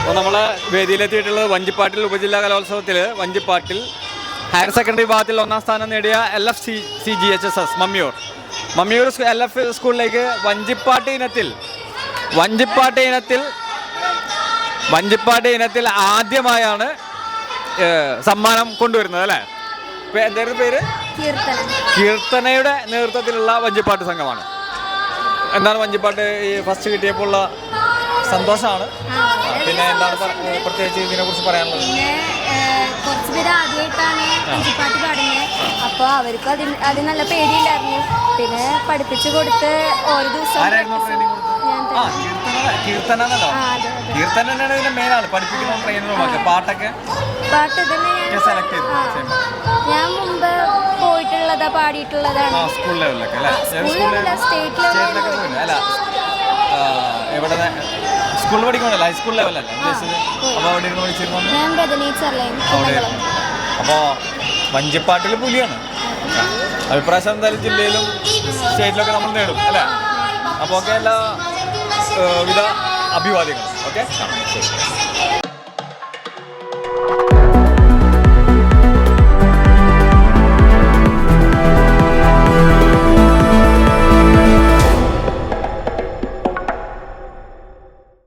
അപ്പോൾ നമ്മൾ വേദിയിലെത്തിയിട്ടുള്ളത് വഞ്ചിപ്പാട്ടിൽ ഉപജില്ലാ കലോത്സവത്തിൽ വഞ്ചിപ്പാട്ടിൽ ഹയർ സെക്കൻഡറി വിഭാഗത്തിൽ ഒന്നാം സ്ഥാനം നേടിയ L F C C G H S S Mammiyur. Mammiyur L F സ്കൂളിലേക്ക് വഞ്ചിപ്പാട്ട് ഇനത്തിൽ വഞ്ചിപ്പാട്ട് ഇനത്തിൽ വഞ്ചിപ്പാട്ട് ഇനത്തിൽ ആദ്യമായാണ് സമ്മാനം കൊണ്ടുവരുന്നത് അല്ലേ? ഇപ്പം എന്തായിരുന്നു പേര്? കീർത്തനം. കീർത്തനയുടെ നേതൃത്വത്തിലുള്ള വഞ്ചിപ്പാട്ട് സംഘമാണ്. എന്താണ് വഞ്ചിപ്പാട്ട് ഈ ഫസ്റ്റ് കിട്ടിയപ്പോൾ ഉള്ള സന്തോഷമാണ്. പിന്നെ എന്താണ് പ്രത്യേകിച്ച് ഇതിനെ കുറിച്ച് പറയാനുള്ളത്? പിന്നെ കുറച്ച് പേര് ആദ്യമായിട്ടാണ് കുഞ്ചിപ്പാട്ട് പാടുന്നത്. അപ്പോൾ അവർക്ക് അതിന് അത് നല്ല പേടിയില്ലായിരുന്നു പിന്നെ പഠിപ്പിച്ചു കൊടുത്ത് ഓരോ ദിവസം കീർത്തന കീർത്തന തന്നെയാണ് ഇതിന്റെ മെയിൻ ആൾ. പഠിപ്പിക്കുന്ന ട്രെയിനറും പാട്ടൊക്കെ? പാട്ട് തന്നെ സെലക്ട് ചെയ്തു. ഞാൻ മുമ്പ് പോയിട്ടുള്ളതാ പാടിയിട്ടുള്ളതാണ്. സ്കൂൾ ലെവലിലൊക്കെ അല്ലേ? അല്ല. എവിടെ സ്കൂളിൽ പഠിക്കണല്ലോ ഹൈസ്കൂൾ ലെവലല്ല ഉദ്ദേശിച്ചത്? അപ്പോൾ അവിടെ ഇരുന്ന് പഠിച്ചിരുന്നു? ഞാൻ ബദനീച്ചറിലെ അവിടെ അപ്പോൾ വഞ്ചിപ്പാട്ടിൽ പുലിയാണ്. അഭിപ്രായം എന്തായാലും ജില്ലയിലും സ്റ്റേറ്റിലൊക്കെ നമ്മൾ നേടും അല്ലേ? അപ്പോൾ ഒക്കെ എല്ലാ വിധ അഭിവാദ്യങ്ങളും. ഓക്കെ? ശരി.